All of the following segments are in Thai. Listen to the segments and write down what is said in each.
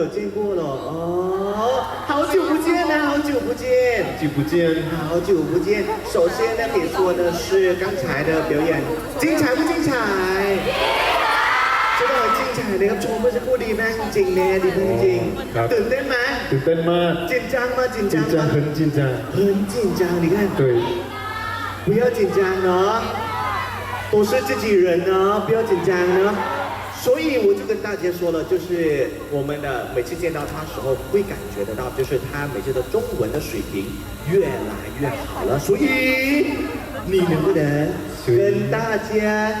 有见过了哦，好久不见啊，好久不见。久不见，好久不见。首先呢，可以说的是刚才的表演精彩不精彩？真的很精彩นะครับชมเมื่อสักครู่ดีมากจริงๆเนี่ยดีมากจริง ครับ ตื่นเต้นไหม ตื่นเต้นมาก 紧张吗？紧紧张张吗？很紧张，很紧张，你看，对，不要紧张哦，都是自己人呢，不要紧张呢。 所以我就跟大家说了，就是我们的每次见到他时候，会感觉得到，就是他每次的中文的水平越来越好了。所以你能不能跟大家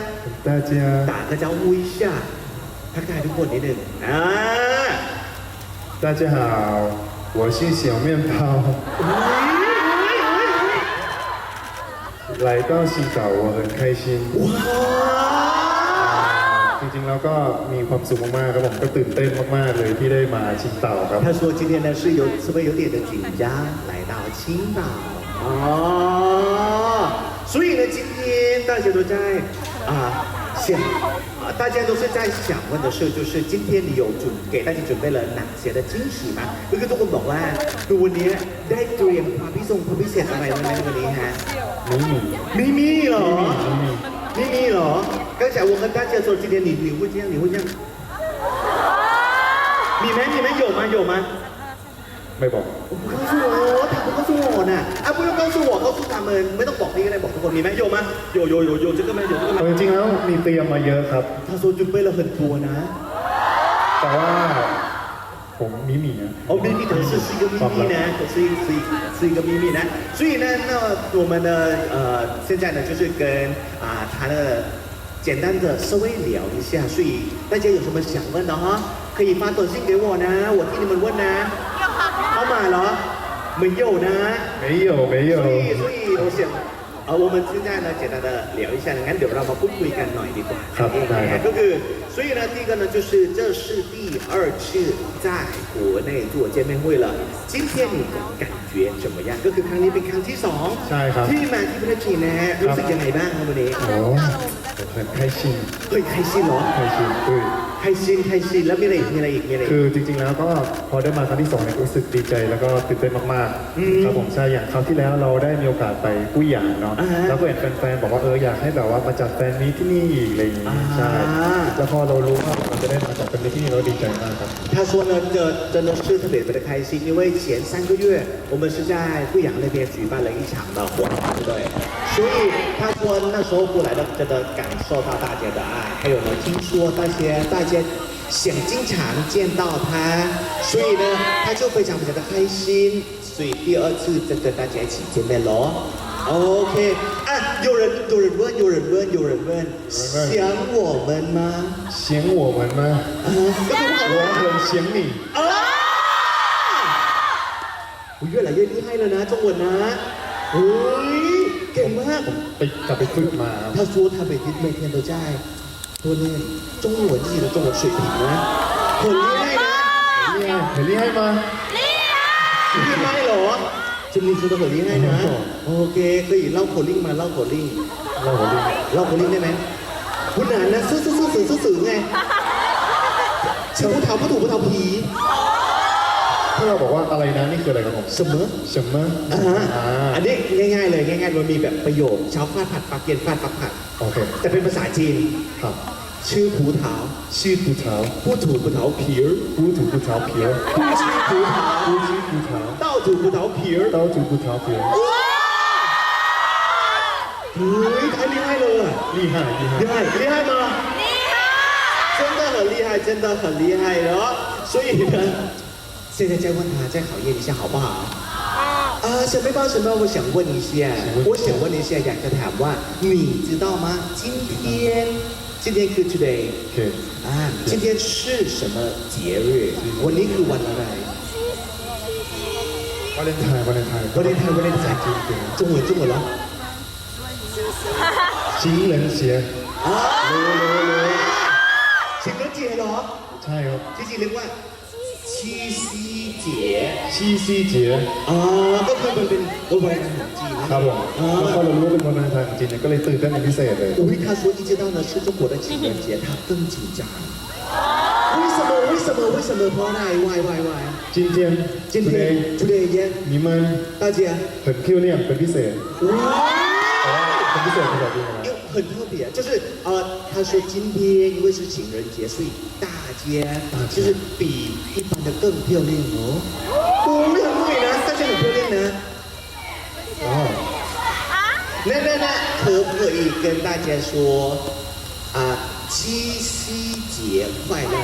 大家打个招呼一下，ทักทายทุกคนนิดนึงอ่า 大家好，我是小面包， อุ๊ยอุ๊ยอุ๊ย 来到西岛我很开心。 ว้าว จ ริงๆแล้วก็มีความสุขมากๆครับผมก็ตื่นเต้นมากๆเลยที่ได้มาชิงเต่าครับ 他说今天呢是有是不是有点的紧张来到青岛哦，所以呢今天大家都在啊想啊大家都是在想问的是就是今天你有准给大家准备了哪些的惊喜吗ก็คือทุกคนบอกว่าดูวันนี้ได้เตรียมความพิเศษความพิเศษอะไรไว้ไหมวันนี้ฮะ 米米，咪咪เหรอ 米米，咪咪เหรอ 刚才我跟大家说今天你你会这样你会这样มีไหมมีไหม有吗有吗ไม่บอก 不告诉我，他不告诉我呢。啊，不用告诉我，告诉他们，ไม่ต้องบอกนี่ก็ได้บอกทุกคนมีไหม有吗？有有有有这个吗？有这个吗 เอา？จริงๆแล้วมีเตรียมมาเยอะครับ 他说准备了很多呢。 แต่ว่าผมมิมิอะ 哦，秘密可是是一个秘密呢，可是一是一是一个秘密呢。所以呢，那我们呢，呃，现在呢就是跟啊、他的 简单的稍微聊一下，所以大家有什么想问的哈，可以发短信给我呢，我替你们问呢。好买了？没有呢。没有没有所以，所以我想，呃，我们现在呢，简单的聊一下，งั้นเดี๋ยวเรามาพูดคุยกันหน่อยดีกว่า ครับได้ครับ ก็คือ所以呢，第一个呢，就是这是第二次在国内做见面会了。今天你的感觉怎么样？ก็คือครั้งนี้เป็นครั้งที่สอง ใช่ครับ ที่มาที่ประเทศจีนนะฮะรู้สึกยังไงบ้างครับวันนี้ โอ้ 很开心เฮ้ยใครซีเหรอ开心对ใครซีใครซีแล้วมีอะไรอีกมีอะไรอีกมีอะไรอีก คือจริงๆแล้วก็พอได้มาครั้งที่สองเนี่ยรู้สึกดีใจแล้วก็ตื่นเต้นมากๆครับผมใช่อย่างคราวที่แล้วเราได้มีโอกาสไปกุ้ยหยางเนาะแล้วก็เห็นแฟนๆบอกว่าเอออยากให้แบบว่ามาจัดแฟนมีที่นี่อีกอะไรอย่างงี้อ่ใช่แล้วพอเรารู้ว่าเราจะได้มาจัดแฟนมีที่นี่เราดีใจมากครับ他说呢，这真的是特别特别的开心，因为前三个月我们是在贵阳那边举办了一场的活动，对不对？所以他说那时候过来的真的感受到大家的爱，还有呢，听说大家大家想经常见到他，所以呢，他就非常非常的开心，所以第二次再跟大家一起见面喽。OK，啊，有人有人问，有人问，有人问，想我们吗？想我们吗我很想你啊！我越来越厉害了呢，中文呢。哎， เก่งมาก ไปกลับไปฝึกมาครับ 他说他每天每天都在锻炼中文自己的中文水平呢，很厉害呢。 เนี่ยเห็นนี่ให้มา 厉害เหรอจริงๆ说的很厉害นะโอเค可以เล่าโคลิ่งมาเล่าโคลิ่ง เราหัวดี เล่าโคลิ่งได้ไหมคุณนานนะซื่อซื่อซื่อซื่อซื่อซื่อไงเฉาผู้เฒ่าผู้ถูกผู้เฒ่าผี ถ้าเราบอกว่าอะไรนะนี่คืออะไรครับผม เสมอ เสมอ อ่าฮะ อ่า อันนี้ง่ายๆเลยง่ายๆมันมีแบบประโยคเช้าฟาดผัดปลาเกียนฟาดปักผัด โอเค แต่เป็นภาษาจีน ครับ ชื่อผูเถา ชื่อภูเท้า ผู้ถูกผูเถาผี儿 ผู้ถูภูเท้าเพียว ผู้ชื่อผูเถา ผู้ชื่อภูเท้า เต้าถูกผูเถาผี儿 เต้าถูภูเท้าเพียว เฮ้ย太厉害了 นี่ห่านี่ห่า 厉害厉害吗真的很厉害真的很厉害了所以呢 现在再问他再考验一下好不好啊，小背包，小背包，我想问一下，我想问一下，อยากจะถามว่า你知道吗？今天，今天คือ today， โอเค 啊，今天是什么节日？วันนี้คือวันอะไร วาเลนไทน์วาเลนไทน์ วันนี้ไทยวันนี้ภาษาจีน中文中文了ชิงเหลินเสีย 啊情人节เหรอ ใช่ครับ จริงๆเรียกว่า 七夕节 ชีซีเจีย อ่าก็คือมันเป็นวันวาเลนไทน์ของจีนนะครับ ผม อ่า แล้วพอเรารู้ว่าเป็นวันวาเลนไทน์ของจีนเนี่ยก็เลยตื่นเต้นเป็นพิเศษเลย อุ้ย他说一知道呢是中国的情人节他更紧张为什么为什么 么？为什么 เพราะอะไร why why why 今天今天 today today yeah 你们大家很漂亮เป็นพิเศษ 哇。 แต่ว่าเป็นพิเศษภาษาจีนนะ 因为很特别，就是呃，他说今天因为是情人节，所以大 家就是比一般的更漂亮哦。哦，很美呢，大家很漂亮呢。 อ๋อ 那那那可不可以跟大家说啊、七夕节快乐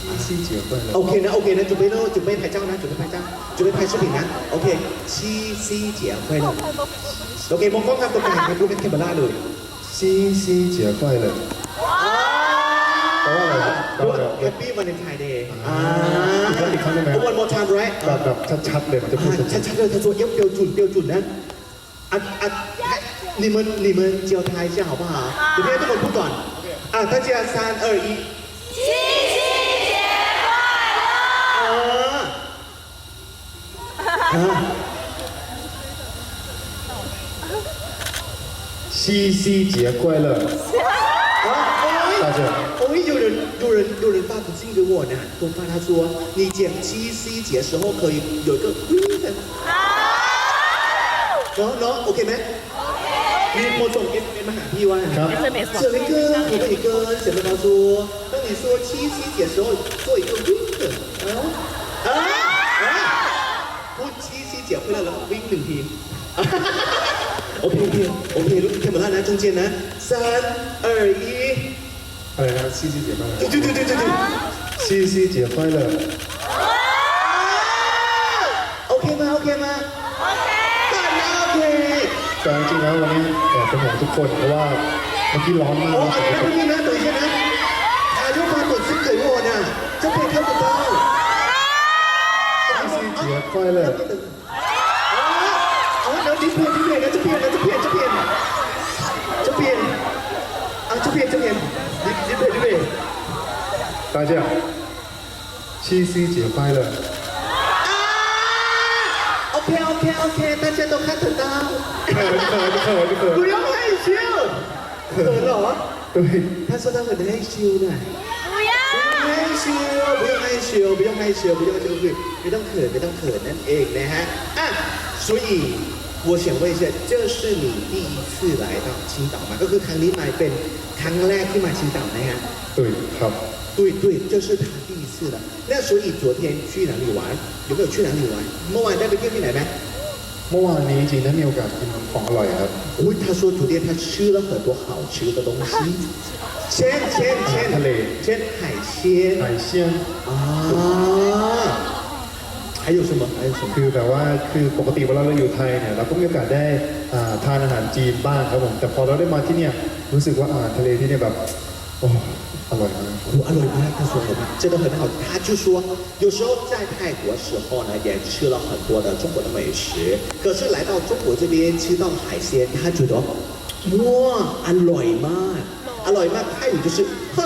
七夕节快乐？OK 呢？OK 呢？准备喽，准备拍照呢？准备拍照，准备拍视频呢？OK，七夕节快乐。OK，มองกล้องครับตรงกลางครับดูเป็นแคมเปล่าเลย 七夕节快乐 แปลว่าอะไรครับแปลว่าอะไร แฮปปี้วันเลนไทน์เดย์ อ่าอีกครั้งอีกครั้งได้ไหม วันมอทามไร แบบแบบชัดๆเลยมันจะพูดชัด ชัดๆเลย他说要标准标准呢啊啊你们你们教他一下好不好เดี๋ยวพี่ให้ทุกคนพูดก่อนอ่ะ大家三二一七夕节快อ่าอ่า ๆ七夕节快乐 啊大家哦，有人有人有人发短信给我呢，我发他说你讲七夕节时候可以有一个嗯的，然后然后 OK ไหมมีคนส่งเอสเอ็มมาหาพี่ว่า ครับ 小林哥，可不可以跟小妹妈说，当你说七夕节的时候做一个 wink 啊啊啊！พูด七夕节快乐แล้ว wink หนึ่งที OK OK OK ลูกแคมเปญนะ中间นะ三二一 อะไรนะซี่ซี่เจียบ้างนะจุดจุดจุดจุดซีซี่เจียค่อยเลยโอเคมโอเคมาก่อนนโอเคแต่จริงๆแล้ววันนี้แอบเป็นห่วงทุกคนเพราะว่าเมื่อกี้ร้อนมากโอ้อันนี้ไม่นะตื่นใช่ไหมอายุมวามกดซึ่งเกิดโมเน่ะจะเป็นข้าพเจ้าซีซี่เจียค่อเลยเอาแล้วดิเพย์ดิเพย์นะจะเปลี่ยน 大家七夕节快乐啊，OK OK OK，大家都看得到， เขินเขินเขินเขิน 不用害羞，可了， 对他说他很害羞呢。不要不用害羞，不用害羞，不用害羞，不用害羞，不ไม่ต้องเขินไม่ต้องเขินนั่นเองนะฮะอ่ะ所以我想问一下这是你第一次来到青岛吗ก็คือครั้งนี้มาเป็นครั้งแรกที่มา青岛นะฮะ对ครับ 对对这是他第一次了那所以昨天去哪里玩有没有去哪里玩เมื่อวานได้ไปเที่ยวที่ไหนไหม เมื่อวานนี้จริงๆได้มีโอกาสกินของอร่อยครับ อุ้ย他说昨天他吃了很多好吃的东西เช่นเช่นเช่น ทะเล เช่น海鲜 ไข่เชี่ยน 啊还有什么还有什么 คือแบบว่าคือปกติเวลาเราอยู่ไทยเนี่ยเราก็มีโอกาสได้อ่าทานอาหารจีนบ้างครับผมแต่พอเราได้มาที่เนี่ยรู้สึกว่าอาหารทะเลที่เนี่ยแบบโอ้ อร่อยมาก 我阿罗巴他说的真的很好，他就说有时候在泰国时候呢，也吃了很多的中国的美食，可是来到中国这边吃到海鲜，他觉得哇，阿罗嘛，阿罗嘛，泰语就是很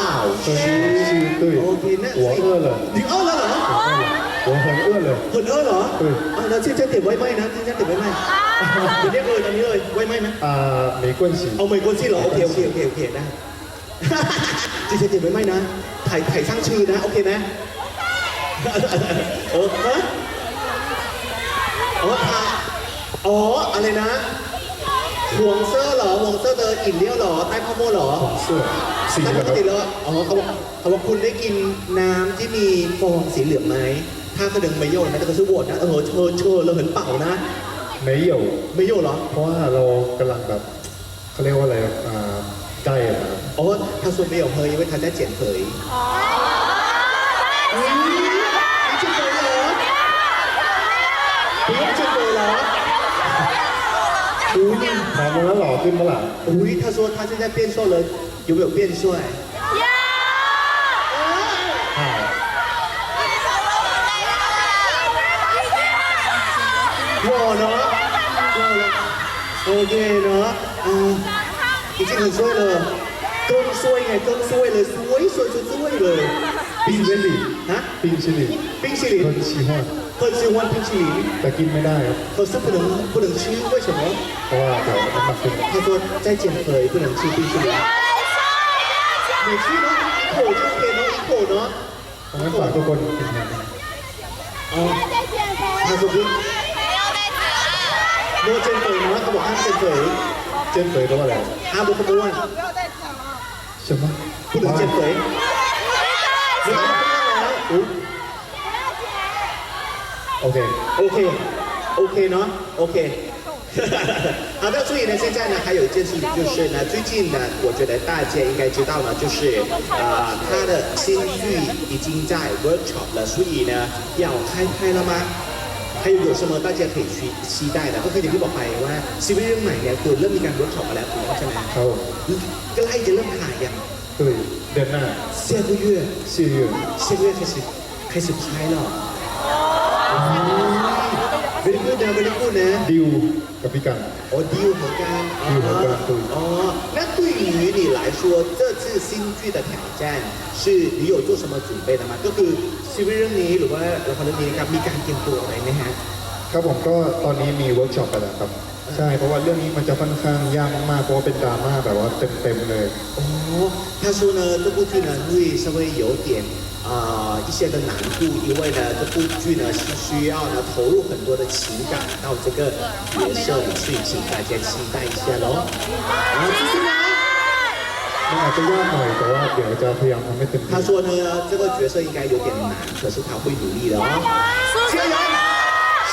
好吃。是是对 OK，那我饿了你饿了เหรอ 我很饿了很饿เหรอ 对อ่าแล้วที่จะเก็บไว้ไหมนะที่จะเก็บไว้ไหมเดี๋ยวเรียกเลยตอนนี้เลยไว้ไหมไหม อ่า没关系 เอาไม่กวนซี่เหรอโอเคโอเคโอเคโอเคได้ จีเจเจ็บไว้ไหมนะ ถ่ายถ่ายสร้างชื่อนะ โอเคไหมเออฮะอ๋อทาอ๋อ อะไรนะห่วงเซอร์เหรอห่วงเซอร์เดออิ่มเลี้ยวเหรอ ใต้พ่อโม่เหรอเสื้อสีถ้าแบปบกติแล้วอ๋อเขาบอกเขาบอกคุณได้กินน้ำที่มีฟองสีเหลืองไหม ถ้ากระดึงไม่โยนนะแต่ก็ซื้อโหวตนะ เออเชอเชอเราเห็นเป่านะ没有ไม่โยนเหรอ เพราะว่าเรากำลังแบบเขาเรียกว่าอะไรอ่าใกล้อะนะครับ 哦，他说没有喝，因为他在减肥。嗯，你减肥了？不用减肥了。无力。 ถามว่าแล้วหล่อขึ้นเมื่อไหร่ 无力，他说他现在变瘦了，有没有变帅？要我呢？我呢？OK 呢？嗯，已经很帅了， 更帅哎，更帅了，帅帅就帅了。冰淇淋啊？冰淇淋冰淇淋，很喜欢很喜欢冰淇淋。 แต่กินไม่ได้ครับ 可是不能不能吃，为什么？ เพราะว่าเดี๋ยวน้ำหนักขึ้น 他说在减肥，不能吃冰淇淋。你吃呢，一口就可以了，一口呢。 เพราะงั้นฝากทุกคนกินนะ 哦，他说不，不要再讲了。没有减肥吗？他บอกห้าม减肥， เจนเฟยแปลว่าอะไร ห้ามลดความอ้วน ใช่ไ 什么？不能减肥我减减减 ok ok ok 呢？Ok 好的所以呢现在呢还有一件事情就是呢最近呢我觉得大家应该知道了就是啊他的新剧已经在 workshop 了所以呢要开拍了吗？ 还有有什么大家可以去期待的？ก็คืออย่างที่บอกไปว่าซีรีส์เรื่องใหม่เนี่ยคือเริ่มมีการเวิร์กช็อปมาแล้วถูกต้องใช่ไหม ครับผม ใกล้จะเริ่มถ่ายยัง ก็เลยเดือนหน้า 下个月四月下个月开始开始拍了。very good นะ very good นะ ดิวกับพี่กัน 哦，第五和干，第五和干对哦，那 对于你来说，这次新剧的挑战是你有做什么准备的吗？ก็คือซีรีส์เรื่องนี้หรือว่าละครเรื่องนี้นะครับมีการเตรียมตัวอะไรไหมฮะ ครับผมก็ตอนนี้มีเวิร์กช็อปไปแล้วครับ ใช่เพราะว่าเรื่องนี้มันจะค่อนข้างยากมากๆเพราะว่าเป็นดราม่าแบบว่าเต็มๆเลย 哦，他说呢，这部剧呢会稍微有点啊、呃一些的难度，因为呢这部剧呢是需要呢投入很多的情感到这个角色里去，请大家期待一下喽。然后继续呢。 มันอาจจะยากหน่อยแต่ว่าเดี๋ยวจะพยายามทำให้เต็มที่ 他说呢，这个角色应该有点难，可是他会努力的哦。加油！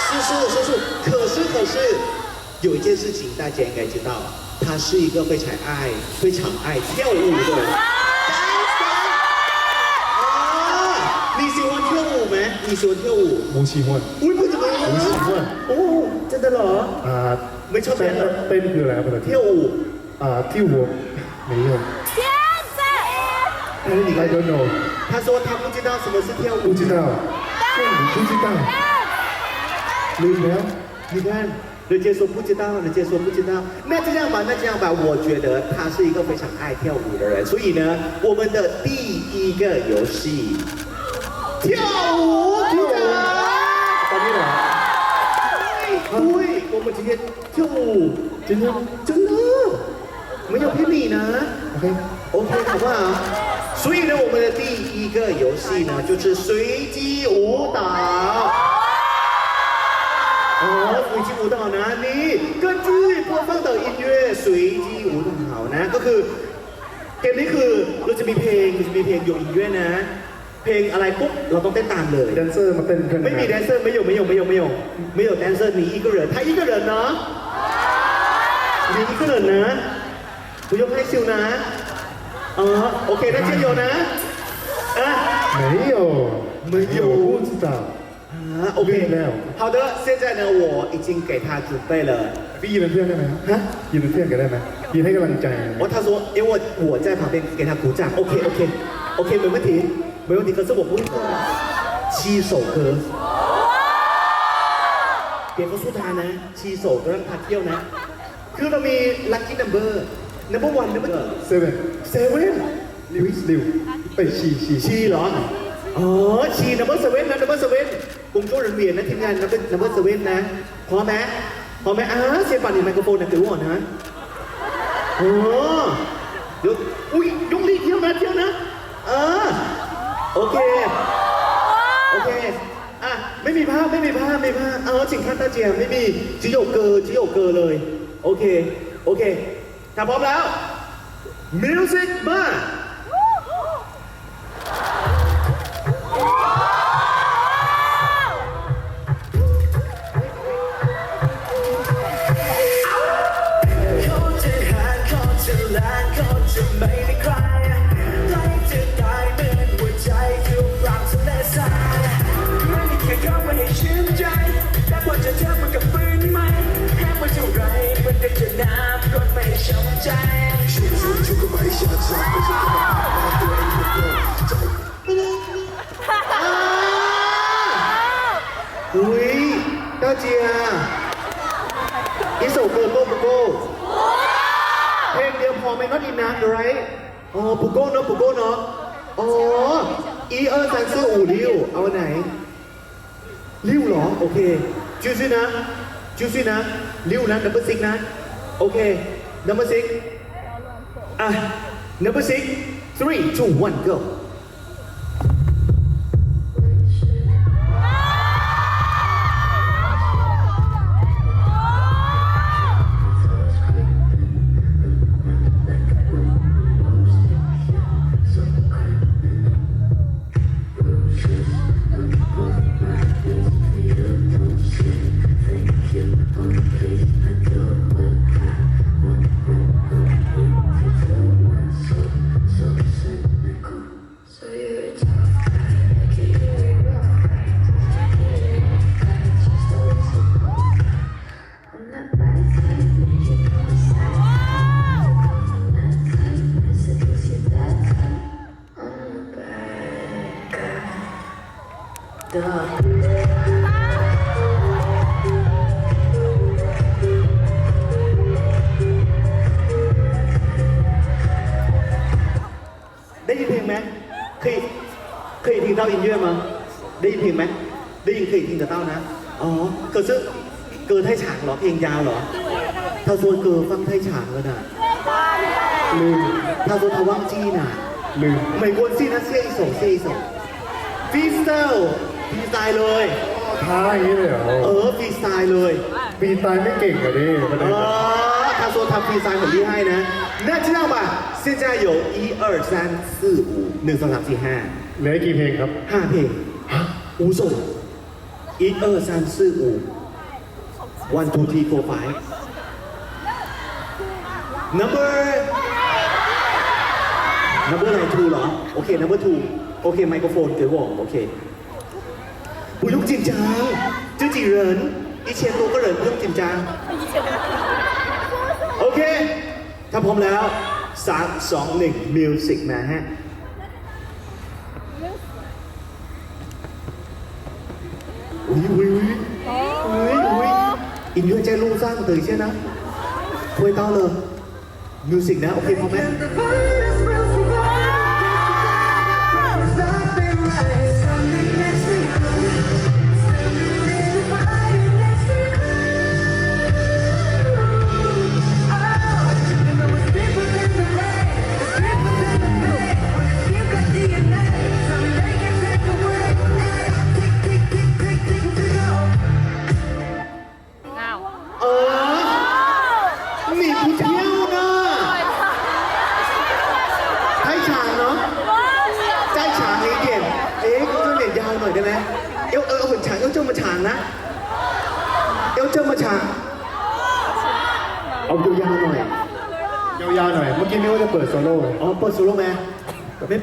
是是是是，可是可是有一件事情大家应该知道，他是一个非常爱非常爱跳舞的人。啊，你喜欢跳舞没？你喜欢跳舞？ มูชีฮวน 我不怎么样。我喜欢哦，真的เหรอ อ่า ไม่ชอบ เต้ เต้ น นเหรอ เต้นคืออะไรครับภาษาที่ 跳舞。 อ่าที่หัว 没有。天子。但是你来 don't know，他说他不知道什么是跳舞，不知道。但你不知道。你看，你看，人家说不知道，人家说不知道。那这样吧，那这样吧，我觉得他是一个非常爱跳舞的人，所以呢，我们的第一个游戏，跳舞。对，我们今天跳舞，真的，真的。没有骗你呢。 โอเค OK，好不好？所以呢，我们的第一个游戏呢，就是随机舞蹈。哦，随机舞蹈呢，你根据播放的音乐随机舞蹈นะก็คือเกมนี้คือเราจะมีเพลงเราจะมีเพลงอยู่音乐นะ เพลงอะไรปุ๊บเราต้องเต้นตามเลย แดนเซอร์มาเต้นกัน ไม่มีแดนเซอร์ไม่有没有没有没有没有 dancer 你一个人他一个人呢你一个人呢 不用害羞呢อ๋อโอเค那加油呢อ่ะ ไม่有没有不知道啊，OK，没有好的，现在呢，我已经给他准备了。 พี่ยืนเป็นเพื่อนได้ไหมครับ ฮะ ยืนเป็นเพื่อนกันได้ไหมยืนให้กำลังใจนะ 哦，他说，因为我我在旁边给他鼓掌，OK OK OK，没问题，没问题。可是我不会唱七首歌，别告诉他呢，七首都让他跳呢。คือเรามี lucky number number one number เซเว่น seven ลิวลิวไปชีชีชีเหรอ อ๋อ ชี number seven นะ number seven กลุ่มโจ้เหรียญนะทีมงาน number number seven นะ พร้อมไหมพร้อมไหมอ่าเสียบปั่นในไมโครโฟนนะถือก่อนนะอ๋อเดี๋ยวอุ้ยยกลีเที่ยวนะเที่ยวนะ เออ โอเค โอเค อะ ไม่มีภาพ ไม่มีภาพ ไม่มีภาพ เอาจิงคัตตาเจียไม่มีจิโยเกอร์จิโยเกอร์เลย โอเค โอเค ถ้าพร้อมแล้วมิวสิกมาียอิโซเบอร์โกบุโกเพลงเดียวพอไหมน็อตอินนะไรอ๋อบุโกเนาะบุโกเนาะอ๋ออีเออร์ซันซอร์อูริวเอาไหนลิวหรอ โอเคจูซี่นะจูซี่นะลิวนะดับเบิลซิกนะ โอเคดับเบิลซิกอะ number six three two one go ได้ยินเพลงไหมได้ยินเคย听得到นะอ๋อ可是歌太长เหรอเพลงยาวเหรอ他说歌放太长了呢ลืม他说他忘记呢 ลืม 没关系นะเสียอีกสองเสียอีกสองฟรีสไตล์ฟรีสไตล์เลย ท้าอย่างนี้เลยเหรอ เออฟรีสไตล์เลย ปีนตายไม่เก่งอะดิประ เอ เด็น อ他说他ฟรีสไตล์很厉害呢那这样吧现在有一二三四五หนึ่งสองสามสี่ห้า เหลือกี่เพลงครับ ห้าเพลง อูส่งอีเออร์ซานซื่ออูวันทูทีโฟไฟ number number อะไรทูเหรอ โอเค number two โอเค ไมโครโฟนเก๋อหว่องโอเคปุยุกจินจางจ้อจีเหรินอีเชนตัวก็เหรินปุกจินจางโอเค ถ้าพร้อมแล้วสามสองหนึ่งมิวสิกมาฮะ 인류의제일로우상들이제나คุยต่อเลยมิวสิกนะโอเคพอไหม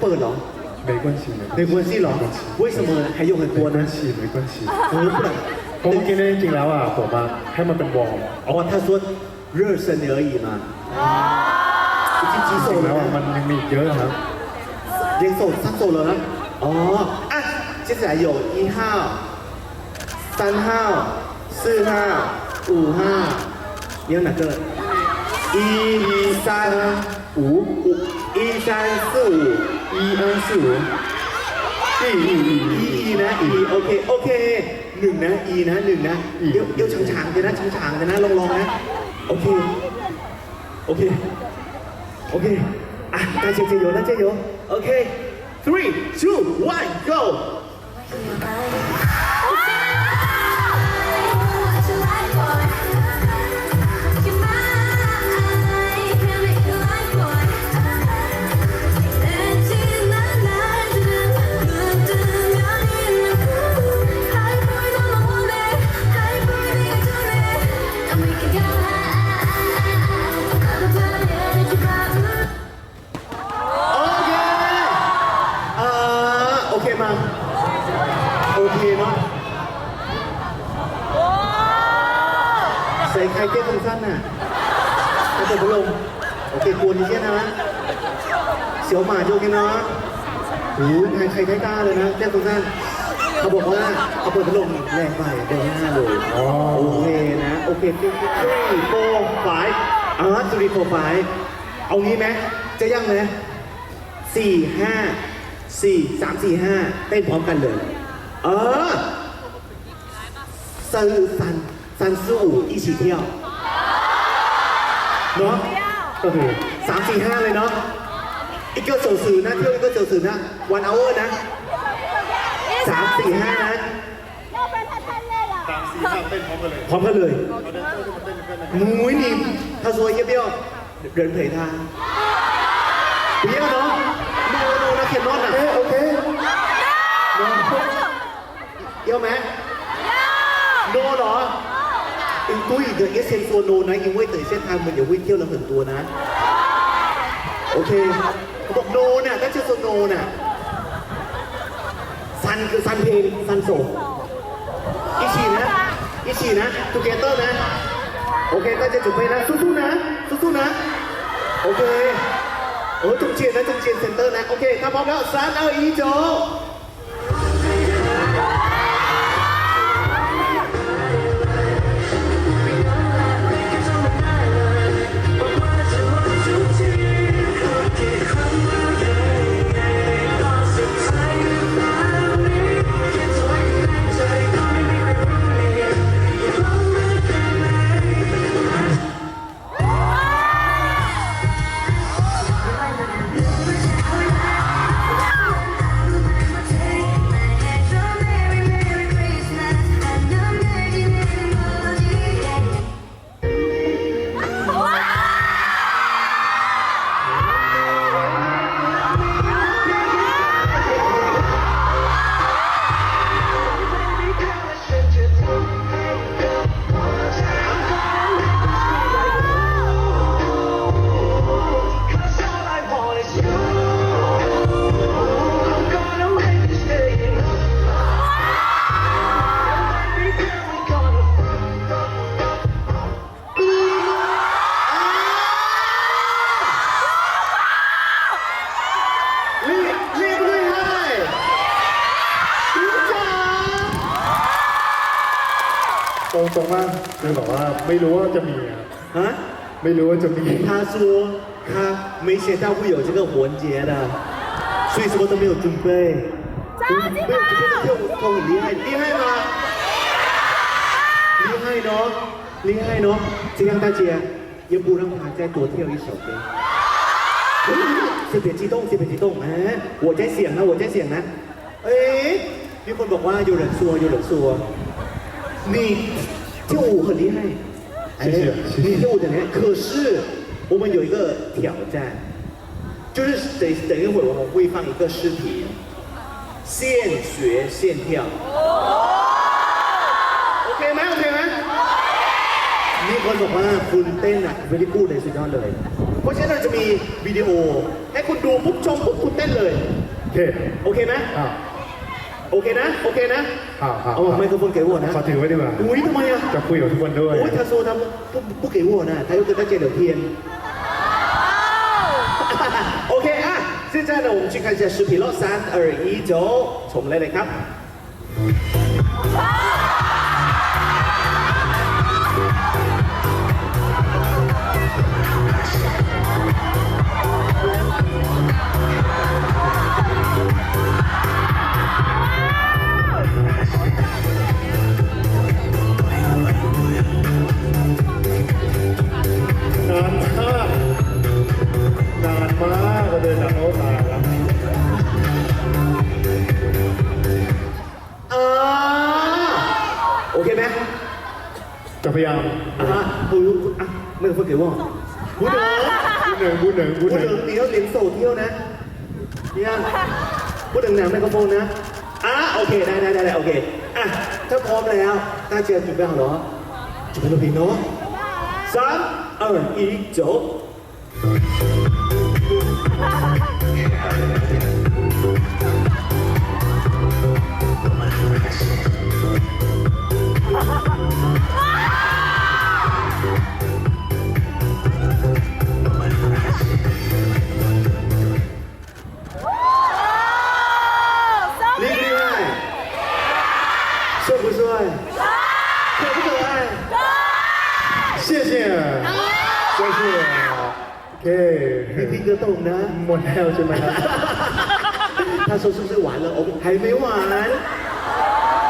เปิดเหรอ ไม่关系没关系เหรอ为什么还有很多呢没关系没关系เออ不然 เพราะเมื่อกี้เนี่ยจริงๆแล้วอ่ะผมมาให้มันเป็นวอร์ม อ๋อ他说热身而已嘛已经几 จ 首 ริงๆแล้ว 了 อ่ะมันยังมีอีกเยอะครับ 连手三手了呢？哦，啊，接下来有一号、三号、四号、五号，你要哪个？一、三、五、五、一、三、四、五， อีเออสูอีอีอีอีนะอีโอเคโอเคหนึ่งนะอีนะหนึ่งนะเดี๋ยวเดี๋ยวช่างๆเลยนะช่างๆเลยนะลองลองนะโอเคโอเคโอเคอะได้เจ๊โยนะเจ๊โยโอเค three two one go โอเค อ่าสี่โฟร์ไฟเอางี้ไหมจะยังไหม สี่ห้าสี่สามสี่ห้าเต้นพร้อมกันเลย เออ四三三四五一起跳เนาะ ก็คือ สามสี่ห้าเลยเนาะอีก个小时นะเที่ยวอีก个小时นะ one hour นะสามสี่ห้านะ 要不然他 ตามสีหน้าเต้นพร้อมกันเลยพร้อมกันเลยมุ้ยนี่ถ้าสวยเยี่ยมเยี่ยมเดินเผยทางเยี่ยมเนาะดูดูนะเขียนโน้ตอะโอเคเยี่ยมไหมโนเหรออินตุยเดอะเอสเซ็นตัวโนนะอิงเว้ยเตยเส้นทางมันอย่าวิ่งเที่ยวและหนึ่งตัวนะ โอเคเขาบอกโนเนี่ยถ้าเจอโซโนเนี่ยซันคือซันเพลงซันโศก อิชินะทูเกเตอร์นะ โอเคก็จะจุดไปนะ สู้ๆนะ สู้ๆนะ โอเคเออจุกเชียร์นะจุกเชียร์เซ็นเตอร์นะ โอเค ถ้าพร้อมแล้วสตาร์ทเอาอีโจ ไม่รู้ว่าจะมี 他说他没想到会有这个环节的，所以什么都没有准备。超级没有，这个跳舞跳很厉害，厉害吗？厉害喏，厉害喏！这样大家要不让他再多跳一首歌？先别激动，先别激动，哎，我在想呢，我在想呢。哎，มีคนบอกว่า有人说，有人说，你跳舞很厉害。 哎，谢谢谢谢你跳舞很厉害，可是我们有一个挑战，就是等等一会儿我们会放一个视频，现学现跳。โอเคไหมโอเคไหมมีคนบอกว่าคุณเต้นอ่ะ very good เลยสุดยอดเลย เพราะฉะนั้นเราจะมีวิดีโอ ให้คุณดูปุ๊บชมปุ๊บคุณเต้นเลย โอเค โอเคไหม อ่า โอเคนะ โอเคนะ อ่าอ่า เอาไมโครโฟนเก๋วัวนะ ขอถือไว้ดีกว่า อุ้ยทำไมอ่ะ จะคุยกับทุกคนด้วย อุ้ย他说他不不不给我呢，他又跟他借聊天。OK 啊，现在呢，我们去看一下视频喽，三二一走，重来เล พยายามอะกูรู้อะไม่รู้เพื่อเกว่ากูเดิเหนิงกูเหนิงกูกูเหนิเดิงนเที่ยวเลี้ยงโซเที่ยวนะเนี่ยกูเดินหนังไมโครโฟนนะอะโอเคได้ได้ได้โอเคอะถ้าพร้อมแล้วถ้าเจอจุดแรงเนาะจุดแรกเราผิดเนาะสามเอออีโจบ Ah! โอเค 你听得懂呢？ หมดแล้วใช่ไหมครับ 他说是不是完了？我还没完，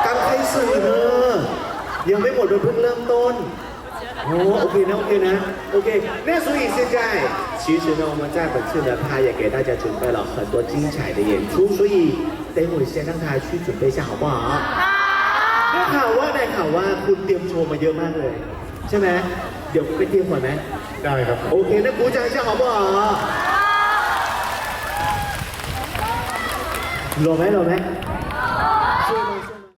刚开始呢，ยังไม่หมดเลยเพิ่งเริ่มต้น。哦，OK 呢，OK 呢，OK。那所以现在，其实呢，我们在本次呢，他也给大家准备了很多精彩的演出，所以等会儿先让他去准备一下，好不好？ได้ข่าวว่าได้ข่าวว่าคุณเตรียมโชว์มาเยอะมากเลย ใช่ไหมเดี๋ยวไปเตรียมก่อนไหม ได้ครับ โอเคนะกูจะเจะหอมบ่รอไหมรอไหม